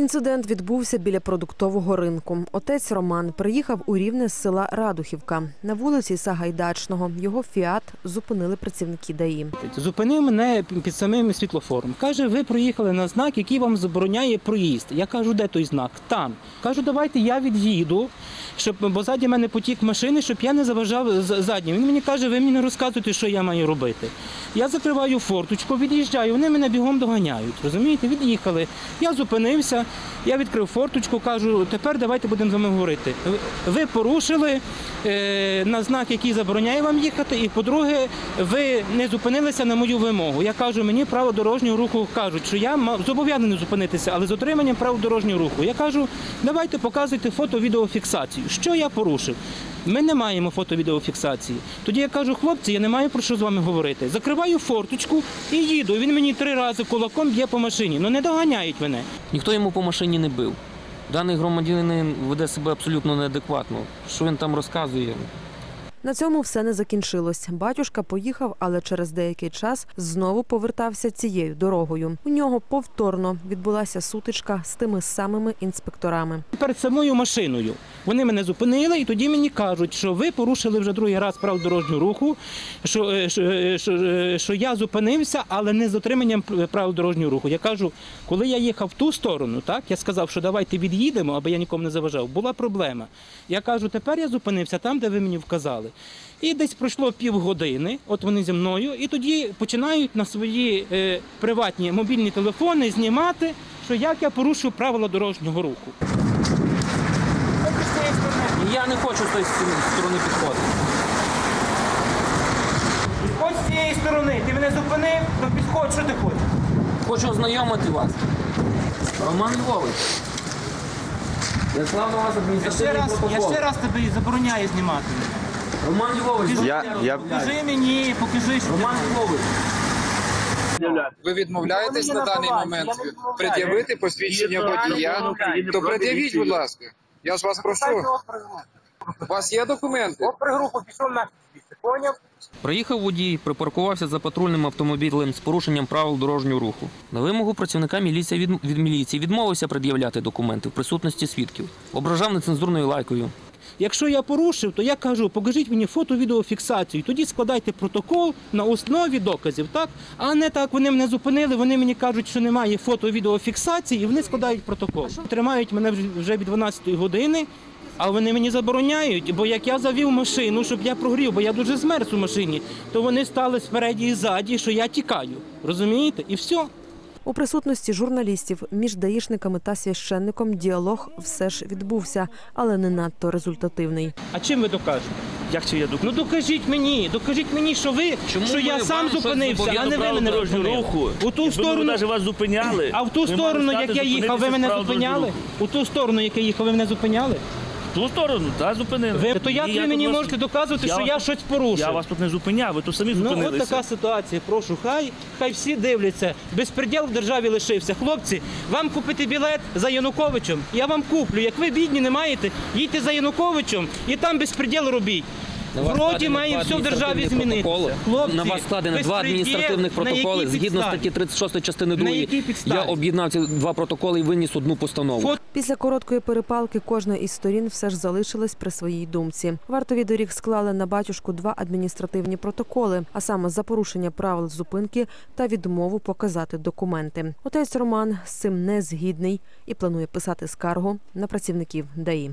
Інцидент відбувся біля продуктового ринку. Отець Роман приїхав у Рівне з села Радухівка. На вулиці Сагайдачного його фіат зупинили працівники ДАІ. Зупинив мене під самим світлофором. Каже, ви проїхали на знак, який вам забороняє проїзд. Я кажу, де той знак? Там. Кажу, давайте я від'їду, щоб, бо ззаді мене потік машини, щоб я не заважав заднім. Він мені каже, ви мені не розказуєте, що я маю робити. Я закриваю форточку, від'їжджаю, вони мене бігом доганяють. Розумієте, від'їхали. Я зупинився, я відкрив форточку, кажу, тепер давайте будемо з вами говорити. Ви- порушили е, на знак, який забороняє вам їхати, і по-друге, ви не зупинилися на мою вимогу. Я кажу, мені право дорожнього руху кажуть, що я зобов'язаний зупинитися, але з отриманням прав дорожнього руху. Я кажу, давайте показуйте фото-відеофіксацію. Що я порушив? Ми не маємо фото-відеофіксації. Тоді я кажу, хлопці, я не маю про що з вами говорити. Закриваю форточку і їду. Він мені три рази кулаком б'є по машині. Ну не доганяють мене. Ніхто йому по машині не бив. Даний громадянин веде себе абсолютно неадекватно. Що він там розказує? На цьому все не закінчилось. Батюшка поїхав, але через деякий час знову повертався цією дорогою. У нього повторно відбулася сутичка з тими самими інспекторами. перед самою машиною. Вони мене зупинили, і тоді мені кажуть, що ви порушили вже другий раз правил дорожнього руху, що, е, що, е, що, е, що я зупинився, але не з дотриманням правил дорожнього руху. Я кажу, коли я їхав в ту сторону, так я сказав, що давайте від'їдемо, аби я нікому не заважав. Була проблема. Я кажу, тепер я зупинився там, де ви мені вказали. І десь пройшло півгодини, от вони зі мною, і тоді починають на свої е, приватні мобільні телефони знімати, що як я порушив правила дорожнього руху. Я не хочу з тієї сторони підходити. Підходь з цієї сторони, ти мене зупинив, то підходь, що ти хочеш? Хочу ознайомити вас. Роман Львович. Я склав на вас Я ще адміністративний раз, я протокол. ще раз тебе забороняю знімати. Роман Львович, Я- я- Покажи мені, покажи, що Роман Львович. Ви відмовляєтесь на даний момент пред'явити посвідчення водія, то пред'явіть, будь ласка. Я ж вас прошу. У вас є документи? Приїхав водій, припаркувався за патрульним автомобілем з порушенням правил дорожнього руху. На вимогу працівника міліції від, від міліції відмовився пред'являти документи в присутності свідків. Ображав нецензурною лайкою. Якщо я порушив, то я кажу, покажіть мені фото-відеофіксацію. Тоді складайте протокол на основі доказів, так? А не так, вони мене зупинили, вони мені кажуть, що немає фото-відеофіксації, і вони складають протокол. Тримають мене вже- від 12 години, а вони мені забороняють, бо як я завів машину, щоб я прогрів, бо я дуже змерз у машині, то вони стали спереді і ззаді, що я тікаю. Розумієте? І все. У присутності журналістів між даїшниками та священником діалог все ж відбувся, але не надто результативний. А чим ви докажете? Як це я Ну докажіть мені, докажіть мені, що ви Чому що я сам зупинився, а не ви мене руху. У ту сторону, навіть вас зупиняли. а в ту сторону, як я їхав, ви мене зупиняли? У ту сторону, як я їхав, ви мене зупиняли? Ту сторону, та зупинили. Ви то як ви мені вас- можете доказувати, Я що вас я тут- щось порушив? Я вас тут не зупиняв, ви тут самі Ну, от зупинилися. така ситуація. Прошу, хай, хай всі дивляться. Безпреділ в державі лишився. Хлопці, вам купити білет за Януковичем. Я вам куплю. Як ви бідні не маєте, їдьте за Януковичем і там безпреділ робіть. На вас Вроді складено має два все в державі адміністративних змінитися. протоколи. Хлопці, на вас складено два адміністративних на якій протоколи. Згідно підставі? статті 36 частини 2, якій підставі? я об'єднав ці два протоколи і виніс одну постанову. Фото- Після короткої перепалки кожна із сторін все ж залишилась при своїй думці. Вартові доріг склали на батюшку два адміністративні протоколи, а саме за порушення правил зупинки та відмову показати документи. Отець Роман з цим не згідний і планує писати скаргу на працівників ДАІ.